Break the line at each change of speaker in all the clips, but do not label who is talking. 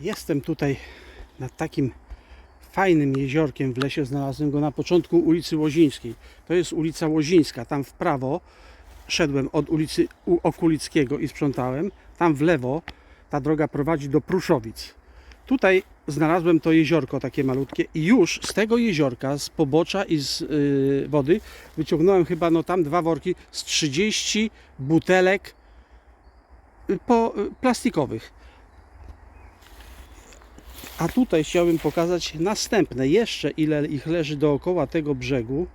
Jestem tutaj nad takim fajnym jeziorkiem w lesie. Znalazłem go na początku ulicy Łozińskiej. To jest ulica Łozińska. Tam w prawo szedłem od ulicy Okulickiego i sprzątałem. Tam w lewo ta droga prowadzi do Pruszowic. Tutaj znalazłem to jeziorko takie malutkie i już z tego jeziorka, z pobocza i z yy, wody wyciągnąłem chyba no tam dwa worki z 30 butelek y, po, y, plastikowych. A tutaj chciałbym pokazać następne, jeszcze ile ich leży dookoła tego brzegu,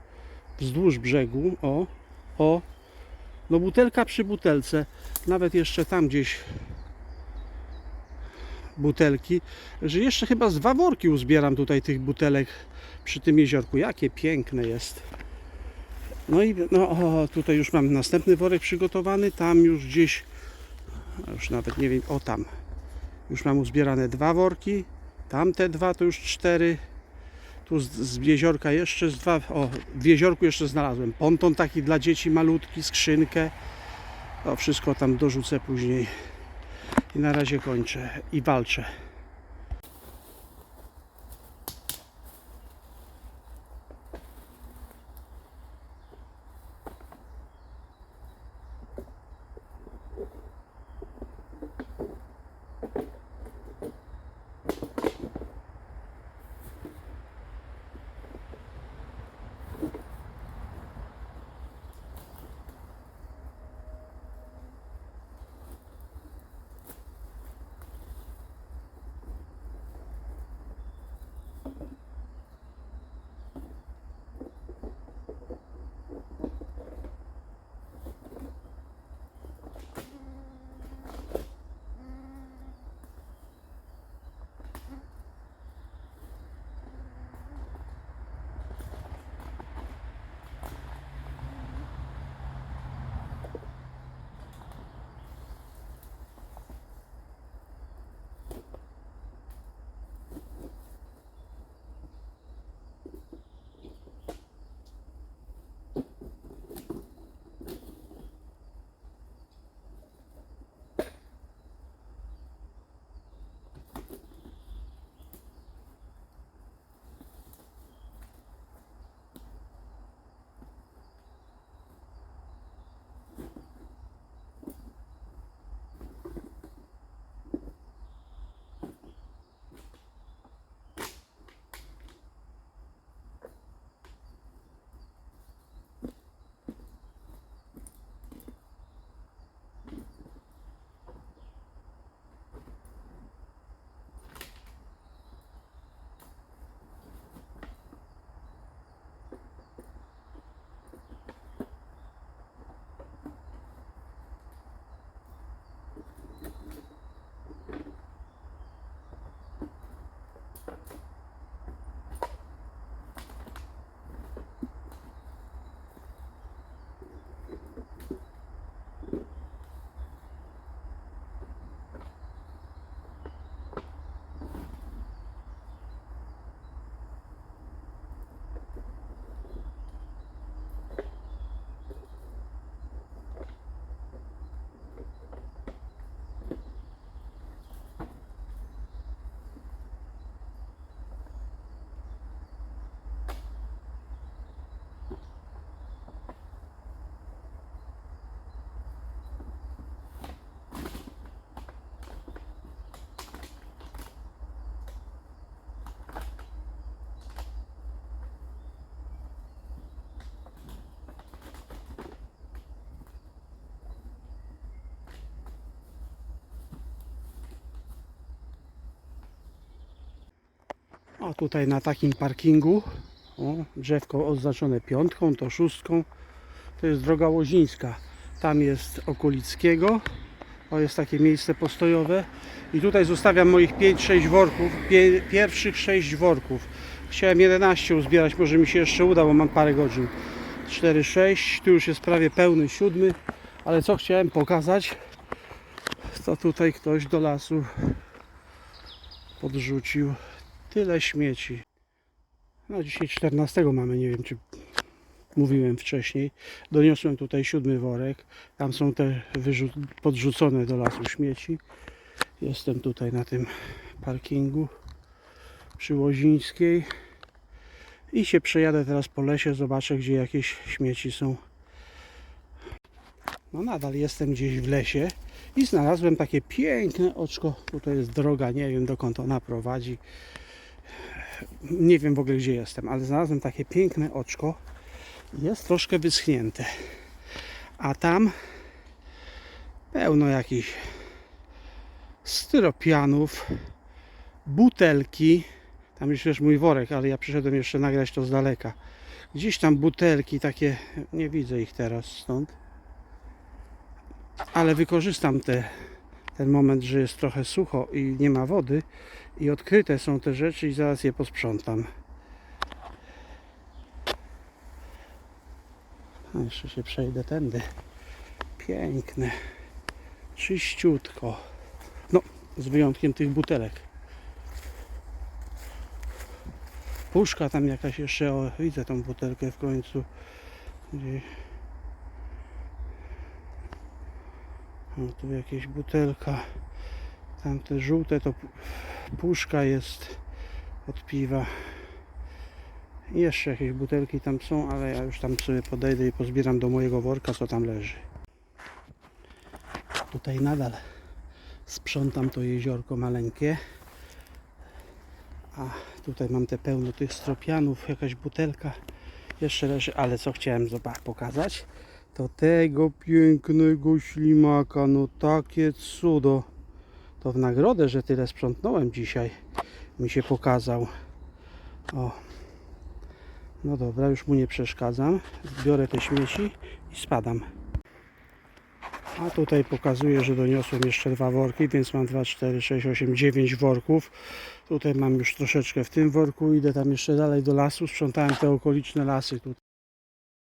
wzdłuż brzegu, o, o, no butelka przy butelce, nawet jeszcze tam gdzieś butelki, że jeszcze chyba z dwa worki uzbieram tutaj tych butelek przy tym jeziorku. Jakie piękne jest. No i no, o, tutaj już mam następny worek przygotowany, tam już gdzieś, już nawet nie wiem, o tam, już mam uzbierane dwa worki, tamte dwa to już cztery, tu z, z jeziorka jeszcze z dwa, o w jeziorku jeszcze znalazłem ponton taki dla dzieci malutki, skrzynkę, to wszystko tam dorzucę później. I na razie kończę i walczę. O tutaj na takim parkingu. O, drzewko oznaczone piątką, to szóstką. To jest droga Łozińska. Tam jest Okulickiego. O, jest takie miejsce postojowe. I tutaj zostawiam moich 5-6 worków. Pie, pierwszych 6 worków. Chciałem 11 uzbierać, może mi się jeszcze uda, bo mam parę godzin. 4-6, tu już jest prawie pełny siódmy. Ale co chciałem pokazać, to tutaj ktoś do lasu podrzucił tyle śmieci. No dzisiaj 14 mamy, nie wiem czy mówiłem wcześniej. Doniosłem tutaj siódmy worek. Tam są te podrzucone do lasu śmieci. Jestem tutaj na tym parkingu przy Łozińskiej i się przejadę teraz po lesie, zobaczę gdzie jakieś śmieci są. No nadal jestem gdzieś w lesie i znalazłem takie piękne oczko. Tutaj jest droga, nie wiem dokąd ona prowadzi. Nie wiem w ogóle gdzie jestem, ale znalazłem takie piękne oczko. Jest troszkę wyschnięte. A tam pełno jakichś styropianów, butelki. Tam już jest mój worek, ale ja przyszedłem jeszcze nagrać to z daleka. Gdzieś tam butelki takie, nie widzę ich teraz stąd. Ale wykorzystam te, ten moment, że jest trochę sucho i nie ma wody i odkryte są te rzeczy i zaraz je posprzątam. A jeszcze się przejdę tędy. Piękne. Czyściutko. No, z wyjątkiem tych butelek. Puszka tam jakaś jeszcze, o, widzę tą butelkę w końcu. Gdzie... O, tu jakieś butelka. Tamte żółte to pu- puszka jest od piwa. Jeszcze jakieś butelki tam są, ale ja już tam sobie podejdę i pozbieram do mojego worka, co tam leży. Tutaj nadal sprzątam to jeziorko maleńkie. A tutaj mam te pełno tych stropianów, jakaś butelka jeszcze leży, ale co chciałem pokazać, to tego pięknego ślimaka, no takie cudo. To w nagrodę, że tyle sprzątnąłem dzisiaj, mi się pokazał. O. No dobra, już mu nie przeszkadzam. Zbiorę te śmieci i spadam. A tutaj pokazuję, że doniosłem jeszcze dwa worki, więc mam 2, 4, 6, 8, 9 worków. Tutaj mam już troszeczkę w tym worku, idę tam jeszcze dalej do lasu, sprzątałem te okoliczne lasy.